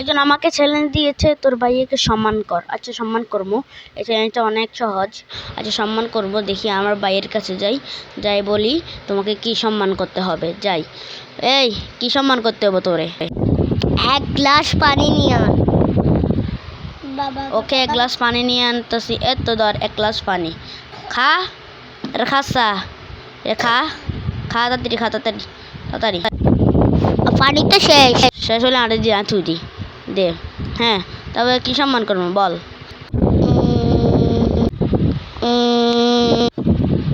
একজন আমাকে চ্যালেঞ্জ দিয়েছে তোর ভাইয়াকে সম্মান কর। আচ্ছা সম্মান করব। এই চ্যালেঞ্জটা অনেক সহজ। আচ্ছা সম্মান করব দেখি আমার ভাইয়ের কাছে যাই। যাই বলি তোমাকে কি সম্মান করতে হবে? যাই। এই কি সম্মান করতে হবে তোরে? এক গ্লাস পানি নিয়ে আন। ওকে এক গ্লাস পানি নিয়ে আনতেছি। এ তো ধর এক গ্লাস পানি। খা রে খাসা রে খা খা তাড়াতাড়ি খা তাড়াতাড়ি তাড়াতাড়ি। পানি তো শেষ। শেষ হলে আরে দিয়ে তুই দি। হ্যাঁ তবে কি সম্মান করব? বল।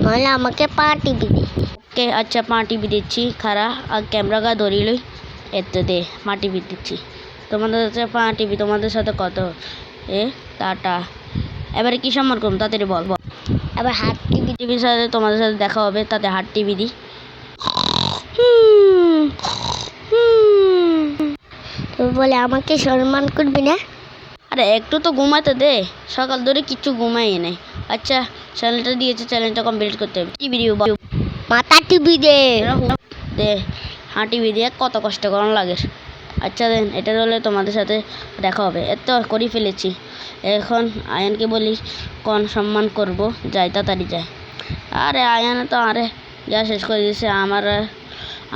নইলে আমাকে পা টিপি দি ওকে আচ্ছা পা টিপি দিচ্ছি খারা আর ক্যামেরা গা ধরিয়ে লই। এত দে পা টিপি দিচ্ছি। তোমাদের সাথে পা টিপি তোমাদের সাথে কত এ টাটা। এবারে কি সম্মান করব? তাড়াতাড়ি বল বল। এবার হাত টিভি টিভির সাথে তোমাদের সাথে দেখা হবে তাতে হাট টিভি দিই বলে আমাকে সম্মান করবি না? আরে একটু তো ঘুমাতে দে। সকাল ধরে কিচ্ছু ঘুমাই নেই। আচ্ছা চ্যানেলটা দিয়েছে চ্যানেলটা কমপ্লিট করতে হবে। টিভি মাথা টিপি দে। দে। হ্যাঁ টিভি দিয়ে কত কষ্ট করানো লাগে। আচ্ছা দেন এটা হলে তোমাদের সাথে দেখা হবে। এত করে ফেলেছি। এখন আয়নকে বলি কোন সম্মান করব? যাই তাড়াতাড়ি যাই। আরে আয়ন তো আরে যা শেষ করে দিয়েছে। আমার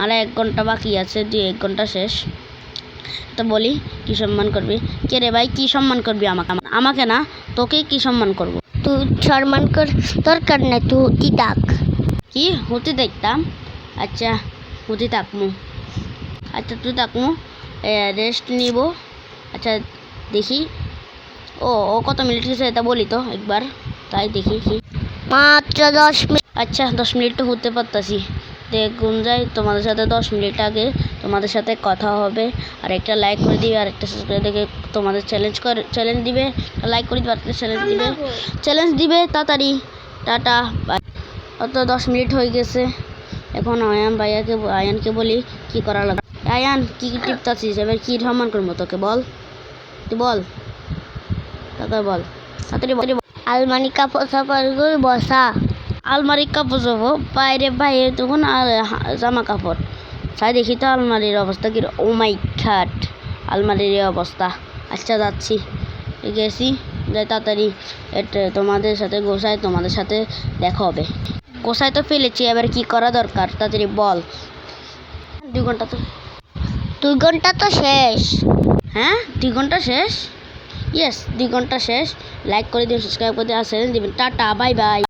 আর এক ঘণ্টা বাকি আছে দুই এক ঘণ্টা শেষ। তো বলি কি সম্মান করবি? কে রে ভাই কি সম্মান করবি আমাকে? আমাকে না তোকে কি সম্মান করব? তুই সম্মান কর দরকার নেই তুই কি ডাক কি? হতে দেখতাম আচ্ছা হতে থাকমু আচ্ছা তুই থাকমু রেস্ট নিব। আচ্ছা দেখি। ও ও কত মিনিট গেছে এটা বলি তো একবার। তাই দেখি কি। মাত্র দশ মিনিট আচ্ছা দশ মিনিট তো হতে পারতাছি। দেখুন যাই তোমাদের সাথে দশ মিনিট আগে তোমাদের সাথে কথা হবে। আর একটা লাইক করে দিবে আর একটা সাবস্ক্রাইব দেখে তোমাদের চ্যালেঞ্জ করে চ্যালেঞ্জ দিবে। লাইক করে দিবে আর একটা চ্যালেঞ্জ দিবে। চ্যালেঞ্জ দিবে তাড়াতাড়ি। টাটা বাই অত দশ মিনিট হয়ে গেছে। এখন আয়ান ভাইয়াকে আয়ানকে বলি কি করা লাগবে? আয়ান কি কি টিপতাছিস এবার কি সম্মান করব তোকে? বল। তুই বল। তাড়াতাড়ি বল। তাড়াতাড়ি বল। আলমারি কাপড় করে বসা। আলমারি কাপড় যাব বাইরে বাইরে তখন আর জামা কাপড়। তাই দেখি তো আলমারির অবস্থা কি ও মাই ঘাট, আলমারির অবস্থা। আচ্ছা যাচ্ছি। গেছি। যাই তাড়াতাড়ি। এটা তোমাদের সাথে গোসাই তোমাদের সাথে দেখা হবে। গোসাই তো ফেলেছি, এবার কি করা দরকার? তাড়াতাড়ি বল। দুই ঘণ্টা তো দুই ঘণ্টা তো শেষ। হ্যাঁ? দুই ঘণ্টা শেষ? ইয়েস দুই ঘণ্টা শেষ। লাইক করে দিন সাবস্ক্রাইব করে দিন আর দিবেন। Tata bye bye